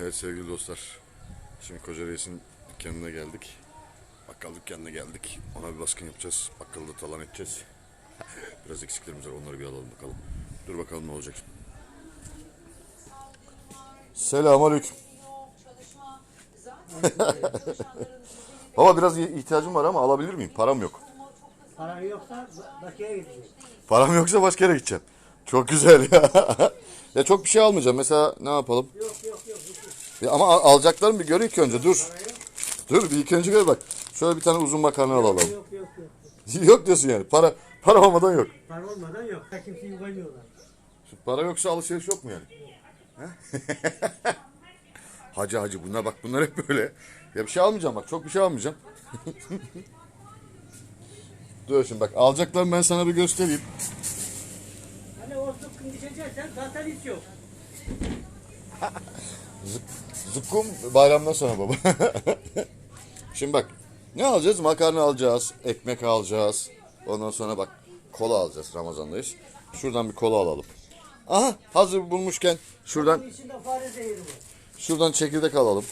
Evet sevgili dostlar. Şimdi Koca Reis'in dükkanına geldik. Bakkal dükkanına geldik. Ona bir baskın yapacağız. Bakkalı da talan edeceğiz. Biraz eksiklerimiz var onları bir alalım bakalım. Dur bakalım ne olacak. Selamünaleyküm. Baba biraz ihtiyacım var ama alabilir miyim? Param yok. Paran yoksa bakiye gidecek. Param yoksa başka yere gideceğim. Çok güzel ya. ya çok bir şey almayacağım. Mesela ne yapalım? Yok. Ya ama al- bir gör ilk önce dur. Dur bir ilk önce gör bak. Şöyle bir tane uzun makarna alalım. Yok yok yok. yok diyorsun yani. Para para olmadan yok. Para olmadan yok. Kimseyi. Şu para yoksa alışveriş yok mu yani? He? hacı hacı bunlar bak bunlar hep böyle. Ya bir şey almayacağım bak çok bir şey almayacağım. Dur şimdi bak alacaklarımı ben sana bir göstereyim. Hani o sıkkın düşeceksen zaten hiç yok. Zukkum bayramdan sonra baba. Şimdi bak ne alacağız? Makarna alacağız, ekmek alacağız. Ondan sonra bak kola alacağız Ramazan'dayız. Şuradan bir kola alalım. Aha hazır bulmuşken şuradan şuradan çekirdek alalım.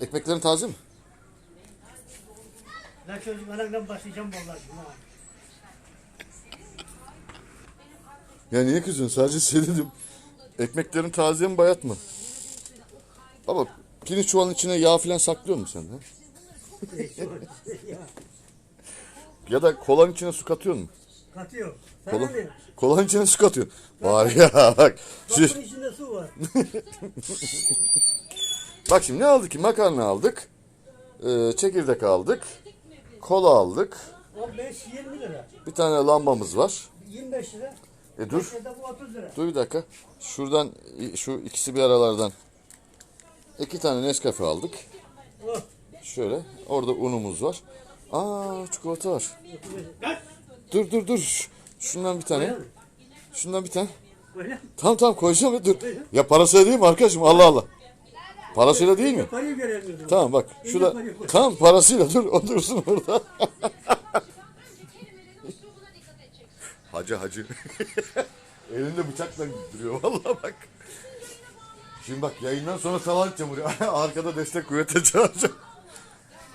Ekmeklerin taze mi? Ben çocuk anamdan başlayacağım vallahi. Ya niye kızıyorsun? Sadece şey dedim. Ekmeklerin taze mi bayat mı? Baba pirinç çuvalın içine yağ falan saklıyor musun sen? Ha? ya, da kolanın içine su katıyor musun? katıyor. Kola, Sana ne? kolanın içine su katıyorsun. Var ya bak. Bunun içinde su var. Bak şimdi ne aldık ki? Makarna aldık. Ee, çekirdek aldık. Kola aldık. 15-20 lira. Bir tane lambamız var. 25 lira. E dur. Ya da bu 30 lira. Dur bir dakika. Şuradan şu ikisi bir aralardan iki tane Nescafe aldık. Oh. Şöyle. Orada unumuz var. Aa çikolata var. 35. Kaç? Dur dur dur. Şundan bir tane. Şundan bir tane. Tamam tamam koyacağım ya dur. Ya parasıyla değil mi arkadaşım? Allah Allah. Parasıyla değil mi? Tamam bak. Şurada. Tamam parasıyla dur. O dursun orada. hacı hacı. Elinde bıçakla duruyor vallahi bak. Şimdi bak yayından sonra talan edeceğim. Arkada destek kuvvete çağıracağım.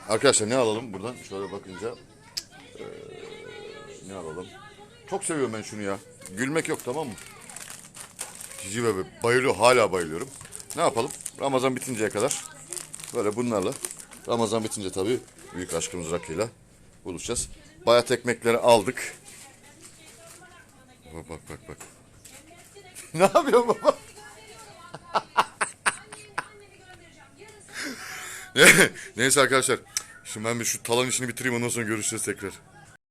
Arkadaşlar ne alalım buradan? Şöyle bakınca. eee, ne alalım? Çok seviyorum ben şunu ya. Gülmek yok tamam mı? Cici bebe bayılıyor hala bayılıyorum. Ne yapalım? Ramazan bitinceye kadar böyle bunlarla Ramazan bitince tabii büyük aşkımız rakıyla buluşacağız. Bayat ekmekleri aldık. Bak bak bak bak. ne yapıyorsun baba? Neyse arkadaşlar. Şimdi ben bir şu talan işini bitireyim ondan sonra görüşeceğiz tekrar.